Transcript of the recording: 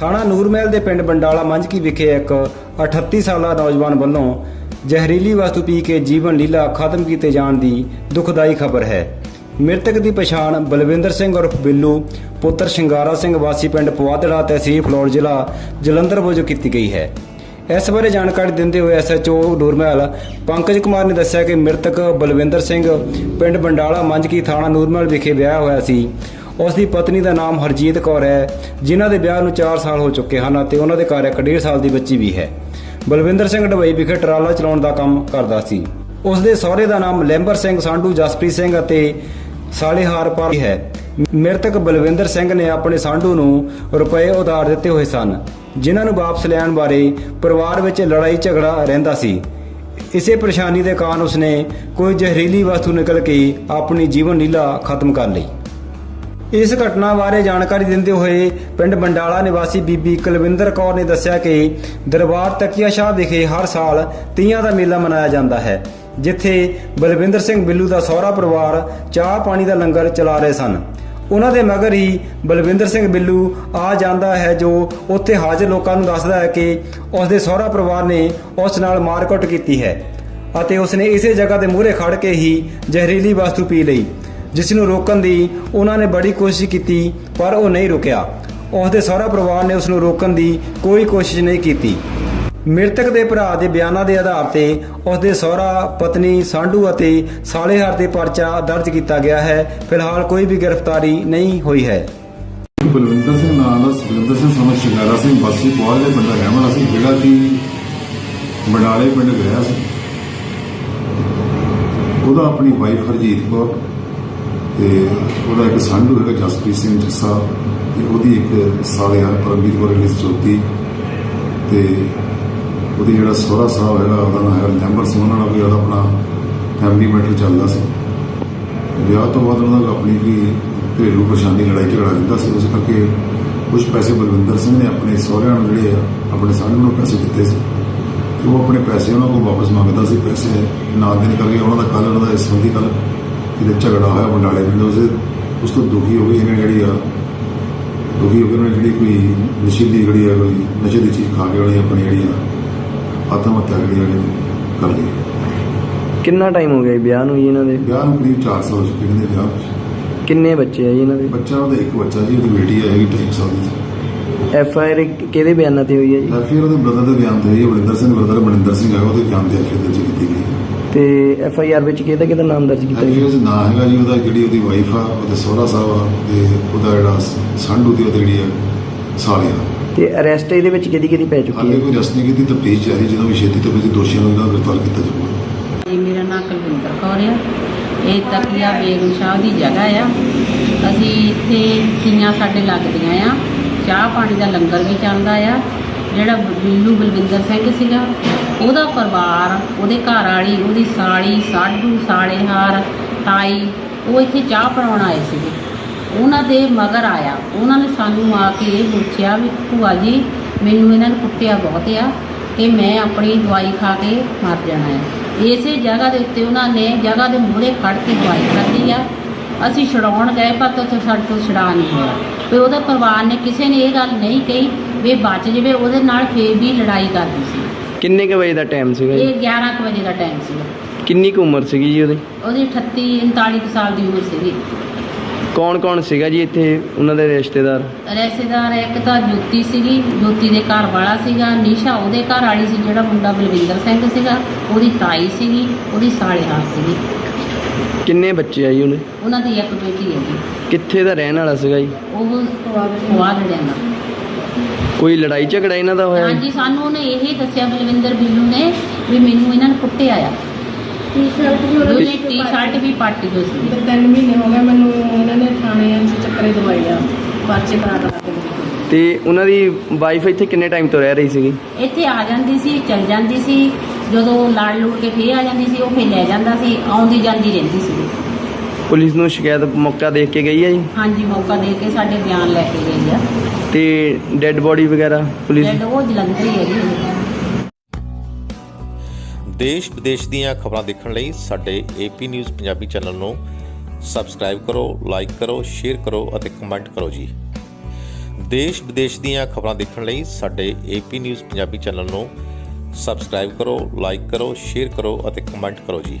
ਥਾਣਾ ਨੂਰਮਹਿਲ ਦੇ ਪਿੰਡ ਬੰਡਾਲਾ ਮੰਝਕੀ ਵਿਖੇ ਇੱਕ 38 ਸਾਲਾ ਨੌਜਵਾਨ ਵੱਲੋਂ ਜ਼ਹਿਰੀਲੀ ਵਸਤੂ ਪੀ ਕੇ ਜੀਵਨ ਲੀਲਾ ਖਤਮ ਕੀਤੇ ਜਾਣ ਦੀ ਦੁਖਦਾਈ ਖਬਰ ਹੈ। ਮ੍ਰਿਤਕ ਦੀ ਪਛਾਣ ਬਲਵਿੰਦਰ ਸਿੰਘ ਉਰਫ ਬਿੱਲੂ, ਪੁੱਤਰ ਸ਼ਿੰਗਾਰਾ ਸਿੰਘ ਵਾਸੀ ਪਿੰਡ ਪਵਾਦੜਾ ਤਹਿਸੀਲ ਫਲੌਰ ਜ਼ਿਲ੍ਹਾ ਜਲੰਧਰ ਵਜੋਂ ਕੀਤੀ ਗਈ ਹੈ। ਇਸ ਬਾਰੇ ਜਾਣਕਾਰੀ ਦਿੰਦੇ ਹੋਏ ਐਸਐਚਓ ਨੂਰਮਹਿਲ ਪੰਕਜ ਕੁਮਾਰ ਨੇ ਦੱਸਿਆ ਕਿ ਮ੍ਰਿਤਕ ਬਲਵਿੰਦਰ ਸਿੰਘ ਪਿੰਡ ਬੰਡਾਲਾ ਮੰਝਕੀ ਥਾਣਾ ਨੂਰਮਹਿਲ ਵਿਖੇ ਵਿਆਹ ਹੋਇਆ ਸੀ। ਉਸ ਦੀ ਪਤਨੀ ਦਾ ਨਾਮ ਹਰਜੀਤ ਕੌਰ ਹੈ, ਜਿਨ੍ਹਾਂ ਦੇ ਵਿਆਹ ਨੂੰ 4 ਸਾਲ ਹੋ ਚੁੱਕੇ ਹਨ ਅਤੇ ਉਹਨਾਂ ਦੇ ਘਰ ਇੱਕ 1.5 ਸਾਲ ਦੀ ਬੱਚੀ ਵੀ ਹੈ। ਬਲਵਿੰਦਰ ਸਿੰਘ ਡਬਈ ਵਿਖੇ ਟਰਾਲਾ ਚਲਾਉਣ ਦਾ ਕੰਮ ਕਰਦਾ ਸੀ। ਉਸ ਦੇ ਸਹੁਰੇ ਦਾ ਨਾਮ ਲੈਂਬਰ ਸਿੰਘ ਸਾਂਢੂ ਜਸਪ੍ਰੀਤ ਸਿੰਘ ਅਤੇ ਸਾਲੇਹਾਰ ਪਰ ਹੈ। ਮ੍ਰਿਤਕ ਬਲਵਿੰਦਰ ਸਿੰਘ ਨੇ ਆਪਣੇ ਸਾਂਢੂ ਨੂੰ ਰੁਪਏ ਉਧਾਰ ਦਿੱਤੇ ਹੋਏ ਸਨ, ਜਿਨ੍ਹਾਂ ਨੂੰ ਵਾਪਸ ਲੈਣ ਬਾਰੇ ਪਰਿਵਾਰ ਵਿੱਚ ਲੜਾਈ ਝਗੜਾ ਰਹਿੰਦਾ ਸੀ। ਇਸੇ ਪਰੇਸ਼ਾਨੀ ਦੇ ਕਾਰਨ ਉਸਨੇ ਕੋਈ ਜ਼ਹਿਰੀਲੀ ਵਸਤੂ ਨਿਕਲ ਕੇ ਆਪਣੀ ਜੀਵਨ ਲੀਲਾ ਖਤਮ ਕਰ ਲਈ। ਇਸ ਘਟਨਾ ਬਾਰੇ ਜਾਣਕਾਰੀ ਦਿੰਦੇ ਹੋਏ ਪਿੰਡ ਬੰਡਾਲਾ ਨਿਵਾਸੀ ਬੀਬੀ ਕੁਲਵਿੰਦਰ ਕੌਰ ਨੇ ਦੱਸਿਆ ਕਿ ਦਰਬਾਰ ਤਕੀਆ ਸ਼ਾਹ ਵਿਖੇ ਹਰ ਸਾਲ ਤੀਆਂ ਦਾ ਮੇਲਾ ਮਨਾਇਆ ਜਾਂਦਾ ਹੈ, ਜਿੱਥੇ ਬਲਵਿੰਦਰ ਸਿੰਘ ਬਿੱਲੂ ਦਾ ਸਹੁਰਾ ਪਰਿਵਾਰ ਚਾਹ ਪਾਣੀ ਦਾ ਲੰਗਰ ਚਲਾ ਰਹੇ ਸਨ। ਉਹਨਾਂ ਦੇ ਮਗਰ ਹੀ ਬਲਵਿੰਦਰ ਸਿੰਘ ਬਿੱਲੂ ਆ ਜਾਂਦਾ ਹੈ ਜੋ ਉੱਥੇ ਹਾਜ਼ਰ ਲੋਕਾਂ ਨੂੰ ਦੱਸਦਾ ਹੈ ਕਿ ਉਸ ਦੇ ਸਹੁਰਾ ਪਰਿਵਾਰ ਨੇ ਉਸ ਨਾਲ ਮਾਰਕੁੱਟ ਕੀਤੀ ਹੈ ਅਤੇ ਉਸਨੇ ਇਸੇ ਜਗ੍ਹਾ ਦੇ ਮੂਹਰੇ ਖੜ ਕੇ ਹੀ ਜ਼ਹਿਰੀਲੀ ਵਸਤੂ ਪੀ ਲਈ। ਜਿਸ ਨੂੰ ਰੋਕਣ ਦੀ ਉਹਨਾਂ ਨੇ ਬੜੀ ਕੋਸ਼ਿਸ਼ ਕੀਤੀ, ਪਰ ਉਹ ਨਹੀਂ ਰੁਕਿਆ। ਉਸ ਦੇ ਸਹੁਰਾ ਪਰਿਵਾਰ ਨੇ ਉਸ ਨੂੰ ਰੋਕਣ ਦੀ ਕੋਈ ਕੋਸ਼ਿਸ਼ ਨਹੀਂ ਕੀਤੀ। ਮ੍ਰਿਤਕ ਦੇ ਭਰਾ ਦੇ ਬਿਆਨਾਂ ਦੇ ਆਧਾਰ ਤੇ ਉਸ ਦੇ ਸਹੁਰਾ, ਪਤਨੀ, ਸਾਂਢੂ ਅਤੇ ਸਾਲੇਹਾਰ ਦੇ ਪਰਚਾ ਦਰਜ ਕੀਤਾ ਗਿਆ ਹੈ। ਫਿਲਹਾਲ ਕੋਈ ਵੀ ਗ੍ਰਿਫਤਾਰੀ ਨਹੀਂ ਹੋਈ ਹੈ। ਬਲਵਿੰਦਰ ਸਿੰਘ ਨਾਮ ਦਾ ਸੁਰਿੰਦਰ ਸਿੰਘ ਸਮਝ ਸ਼ਿੰਗਾਰਾ ਸਿੰਘ ਬਾਸੀ ਪੌਲ ਦੇ ਪਿੰਡ ਰਹਿਣ ਵਾਲਾ ਸੀ, ਜਿਹੜਾ ਕਿ ਬਡਾਲੇ ਪਿੰਡ ਗਿਆ ਸੀ। ਉਹਦਾ ਆਪਣੀ ਵਾਈਫ ਹਰਜੀਤ ਕੌਰ ਤੇ ਉਹਦਾ ਇੱਕ ਸੰਧੂ ਹੈਗਾ ਜਸਪ੍ਰੀਤ ਸਿੰਘ ਜੱਸਾ, ਤੇ ਉਹਦੀ ਇੱਕ ਸਾਲਿਆ ਪਰਮਜੀਤ ਕੌਰ ਲਿਸ ਜੋਤੀ, ਤੇ ਉਹਦੀ ਜਿਹੜਾ ਸਹੁਰਾ ਸਾਹਿਬ ਹੈਗਾ, ਉਹਦਾ ਨਾਮ ਹੈਗਾ ਲੈਂਬਰ ਸਿੰਘ, ਉਹਨਾਂ ਨਾਲ ਵੀ ਉਹਦਾ ਆਪਣਾ ਫੈਮਿਲੀ ਮੈਟਰ ਚੱਲਦਾ ਸੀ। ਵਿਆਹ ਤੋਂ ਬਾਅਦ ਉਹਨਾਂ ਦਾ ਆਪਣੀ ਵੀ ਘਰੇਲੂ ਪਰੇਸ਼ਾਨੀ, ਲੜਾਈ ਝਗੜਾ ਦਿੰਦਾ ਸੀ, ਉਸ ਕਰਕੇ ਕੁਝ ਪੈਸੇ ਬਲਵਿੰਦਰ ਸਿੰਘ ਨੇ ਆਪਣੇ ਸਹੁਰਿਆਂ ਨੂੰ ਜਿਹੜੇ ਆ, ਆਪਣੇ ਸਾਂਢੂ ਨੂੰ ਪੈਸੇ ਦਿੱਤੇ ਸੀ। ਤੇ ਉਹ ਆਪਣੇ ਪੈਸੇ ਉਹਨਾਂ ਕੋਲ ਵਾਪਸ ਮੰਗਦਾ ਸੀ, ਪੈਸੇ ਨਾ ਦੇਣ ਕਰਕੇ ਉਹਨਾਂ ਦਾ ਕੱਲ ਉਹਨਾਂ ਦਾ ਇਸ ਸੰਬੰਧੀ ਕੱਲ ਕਿਤੇ ਝਗੜਾ ਹੋਇਆ ਬੰਡਾਲੇ ਪਿੰਡ ਉਸੇ ਉਸ ਤੋਂ ਦੁਖੀ ਹੋ ਗਏ ਇਹਨੇ ਜਿਹੜੀ ਆ ਦੁਖੀ ਹੋ ਕੇ ਉਹਨੇ ਜਿਹੜੀ ਕੋਈ ਨਸ਼ੀਲੀ ਜਿਹੜੀ ਆ ਕੋਈ ਨਸ਼ੇ ਦੀ ਚੀਜ਼ ਖਾ ਕੇ ਉਹਨੇ ਆਪਣੀ ਜਿਹੜੀ ਆ ਆਤਮ ਹੱਤਿਆ ਜਿਹੜੀ ਆ ਕਰ ਲਈ। ਕਿੰਨਾ ਟਾਈਮ ਹੋ ਗਿਆ ਵਿਆਹ ਨੂੰ ਜੀ ਇਹਨਾਂ ਦੇ? ਵਿਆਹ ਨੂੰ ਕਰੀਬ 4 ਸਾਲ ਹੋ ਚੁੱਕੇ ਨੇ ਵਿਆਹ ਕਿੰਨੇ ਬੱਚੇ ਆ ਜੀ ਇਹਨਾਂ ਦੇ? ਬੱਚਾ ਉਹਦਾ ਇੱਕ ਬੱਚਾ ਜੀ ਉਹਦੀ ਬੇਟੀ ਹੈ ਹੈਗੀ 2 ਸਾਲ ਦੀ ਐਫ ਆਈ ਆਰ ਕਿਹਦੇ ਬਿਆਨਾਂ ਤੇ ਹੋਈ ਹੈ ਜੀ? ਤਾਂ ਫਿਰ ਉਹਦੇ ਬ੍ਰਦਰ ਦੇ ਬਿਆਨ ਤੇ ਹੋਈ ਹੈ ਬਲਿੰਦਰ ਸਿੰਘ ਬ੍ਰਦਰ ਮਨਿੰਦਰ ਸਿੰਘ ਹੈ ਉਹਦੇ ਬਿਆਨ ਤੇ ਫਿਰ ਦਰਜ ਕੀਤੀ ਗਈ ਤੇ ਐਫ ਆਈ ਆਰ ਵਿੱਚ ਕਿਹਦਾ ਕਿਹਦਾ ਨਾਮ ਦਰਜ ਕੀਤਾ ਹੈ ਜੀ ਉਹਦਾ ਨਾਂ ਹੈਗਾ ਜੀ ਉਹਦਾ ਜਿਹੜੀ ਉਹਦੀ ਵਾਈਫ ਆ ਉਹਦੇ ਸਹੁਰਾ ਸਾਹਿਬ ਆ ਤੇ ਉਹਦਾ ਜਿਹੜਾ ਸੰਡੂ ਦੀ ਉਹਦੀ ਜਿਹੜੀ ਆ ਸਾਲਿਆ ਤੇ ਅਰੈਸਟ ਇਹਦੇ ਵਿੱਚ ਕਿਹਦੀ ਕਿਹਦੀ ਪੈ ਚੁੱਕੀ ਹਾਲੇ ਹੈ? ਕੋਈ ਰਸਨੀ ਕੀਤੀ ਤਫਤੀਸ਼ ਜਾਰੀ ਜਦੋਂ ਵੀ ਛੇਤੀ ਤੋਂ ਛੇਤੀ ਦੋਸ਼ੀਆਂ ਨੂੰ ਇਹਨਾਂ ਗ੍ਰਿਫਤਾਰ ਕੀਤਾ ਜਾਊਗਾ। ਜੀ ਮੇਰਾ ਨਾਮ ਕੁਲਵਿੰਦਰ ਕੌਰ ਆ। ਇਹ ਤਕੀਆ ਬੇਗਮ ਸ਼ਾਹ ਦੀ ਜਗ੍ਹਾ ਆ। ਅਸੀਂ ਇੱਥੇ ਤੀਆਂ ਸਾਡੇ ਲੱਗਦੀਆਂ ਆ। ਚਾਹ ਪਾਣੀ ਦਾ ਲੰਗਰ ਵੀ ਚੱਲਦਾ ਆ। ਜਿਹੜਾ ਬਿੱਲੂ ਬਲਵਿੰਦਰ ਸਿੰਘ ਸੀਗਾ ਉਹਦਾ ਪਰਿਵਾਰ, ਉਹਦੇ ਘਰ ਵਾਲੀ ਉਹਦੀ ਸਾਲੀ, ਸਾਡੂ, ਸਾਲੇਹਾਰ, ਤਾਈ, ਉਹ ਇੱਥੇ ਚਾਹ ਬਣਾਉਣ ਆਏ ਸੀਗੇ। ਉਹਨਾਂ ਦੇ ਮਗਰ ਆਇਆ। ਉਹਨਾਂ ਨੇ ਸਾਨੂੰ ਆ ਕੇ ਇਹ ਪੁੱਛਿਆ ਵੀ, ਭੂਆ ਜੀ, ਮੈਨੂੰ ਇਹਨਾਂ ਨੇ ਕੁੱਟਿਆ ਬਹੁਤ ਆ ਕਿ ਮੈਂ ਆਪਣੀ ਦਵਾਈ ਖਾ ਕੇ ਮਰ ਜਾਣਾ ਹੈ ਇਸੇ ਜਗ੍ਹਾ ਦੇ ਉੱਤੇ ਉਹਨਾਂ ਨੇ ਜਗ੍ਹਾ ਦੇ ਮੂਹਰੇ ਖੜ ਕੇ ਦਵਾਈ ਖਾਧੀ ਆ। ਅਸੀਂ ਛਡਾਉਣ ਗਏ, ਪਰ ਉੱਥੇ ਸਾਡੇ ਤੋਂ ਛਡਾ ਨਹੀਂ ਹੋਇਆ। ਵੀ ਉਹਦੇ ਪਰਿਵਾਰ ਨੇ ਕਿਸੇ ਨੇ ਇਹ ਗੱਲ ਨਹੀਂ ਕਹੀ ਵੀ ਬਚ ਜਵੇ, ਉਹਦੇ ਨਾਲ ਫੇਰ ਵੀ ਲੜਾਈ ਕਰਦੀ ਸੀ। ਕਿੰਨੇ ਕੁ ਵਜੇ ਦਾ ਟਾਈਮ ਸੀਗਾ ਜੀ? ਇਹ 11 ਕੁ ਵਜੇ ਦਾ ਟਾਈਮ ਸੀ ਕਿੰਨੀ ਕੁ ਉਮਰ ਸੀਗੀ ਜੀ ਉਹਦੀ? ਉਹਦੀ 38 39 ਕੁ ਸਾਲ ਦੀ ਉਮਰ ਸੀਗੀ। ਕੌਣ ਕੌਣ ਸੀਗਾ ਜੀ ਇੱਥੇ ਉਹਨਾਂ ਦੇ ਰਿਸ਼ਤੇਦਾਰ? ਰਿਸ਼ਤੇਦਾਰ ਇੱਕ ਤਾਂ ਜੋਤੀ ਸੀਗੀ ਜੋਤੀ ਦੇ ਘਰ ਵਾਲਾ ਸੀਗਾ ਨੀਸ਼ਾ ਉਹਦੇ ਘਰ ਵਾਲੀ ਸੀ ਜਿਹੜਾ ਮੁੰਡਾ ਬਲਵਿੰਦਰ ਸਿੰਘ ਸੀਗਾ ਉਹਦੀ ਤਾਈ ਸੀਗੀ ਉਹਦੀ ਸਾਲੇਹਾਰ ਸੀਗੀ। ਕਿੰਨੇ ਬੱਚੇ ਆ ਜੀ ਉਹਨੇ ਉਹਨਾਂ ਦੀ ਇੱਕ ਬੇਟੀ ਹੈ ਜੀ ਕਿੱਥੇ ਦਾ ਰਹਿਣ ਵਾਲਾ ਸੀਗਾ ਜੀ? ਉਹ ਖਵਾ ਦੇਣਾ ਕੋਈ ਲੜਾਈ ਝਗੜਾ ਇਹਨਾਂ ਦਾ ਹੋਇਆ? ਹਾਂਜੀ ਸਾਨੂੰ ਉਹਨੇ ਇਹੀ ਦੱਸਿਆ ਬਲਵਿੰਦਰ ਬਿੱਲੂ ਨੇ ਵੀ ਮੈਨੂੰ ਇਹਨਾਂ ਨੇ ਕੁੱਟਿਆ ਆ। ਟੀ-ਸ਼ਰਟ ਵੀ ਉਹਦੇ ਉਹਨੇ ਟੀ-ਸ਼ਰਟ ਵੀ ਪਾਟੀ ਹੋਈ ਸੀ। ਤੇ ਤਿੰਨ ਮਹੀਨੇ ਹੋ ਗਏ ਮੈਨੂੰ ਇਹਨਾਂ ਨੇ ਥਾਣੇ ਚ ਚੱਕਰੇ ਦਵਾਈ ਆ। ਪਰਚੇ ਕਰਾ ਕਰਾ ਕੇ। ਤੇ ਉਹਨਾਂ ਦੀ ਵਾਈਫ ਇੱਥੇ ਕਿੰਨੇ ਟਾਈਮ ਤੋਂ ਰਹਿ ਰਹੀ ਸੀਗੀ? ਇੱਥੇ ਆ ਜਾਂਦੀ ਸੀ ਚਲ ਜਾਂਦੀ ਸੀ। ਜਦੋਂ ਲੜ ਲੁੜ ਕੇ ਫੇਰ ਆ ਜਾਂਦੀ ਸੀ ਉਹ ਫੇਰ ਲੈ ਜਾਂਦਾ ਸੀ ਆਉਂਦੀ ਜਾਂਦੀ ਰਹਿੰਦੀ ਸੀ। ਪੁਲਿਸ ਨੂੰ ਸ਼ਿਕਾਇਤ ਮੌਕਾ ਦੇਖ ਕੇ ਗਈ ਹੈ ਜੀ? ਹਾਂਜੀ ਮੌਕਾ ਦੇ ਕੇ ਸਾਡੇ ਬਿਆਨ ਲੈ ਕੇ ਆ ਤੇ ਡੈੱਡ ਬੋਡੀ ਵਗੈਰਾ ਪੁਲਿਸ ਜਦ ਉਹ ਜਲੰਧਰ ਹੀ ਹੈ ਜੀ। ਦੇਸ਼ ਵਿਦੇਸ਼ ਦੀਆਂ ਖਬਰਾਂ ਦੇਖਣ ਲਈ ਸਾਡੇ ਏਪੀ ਨਿਊਜ਼ ਪੰਜਾਬੀ ਚੈਨਲ ਨੂੰ ਸਬਸਕ੍ਰਾਈਬ ਕਰੋ ਲਾਈਕ ਕਰੋ ਸ਼ੇਅਰ ਕਰੋ ਅਤੇ ਕਮੈਂਟ ਕਰੋ ਜੀ। ਦੇਸ਼ ਵਿਦੇਸ਼ ਦੀਆਂ ਖਬਰਾਂ ਦੇਖਣ ਲਈ ਸਾਡੇ ਏਪੀ ਨਿਊਜ਼ ਪੰਜਾਬੀ ਚੈਨਲ ਨੂੰ ਸਬਸਕ੍ਰਾਈਬ ਕਰੋ ਲਾਈਕ ਕਰੋ ਸ਼ੇਅਰ ਕਰੋ ਅਤੇ ਕਮੈਂਟ ਕਰੋ ਜੀ।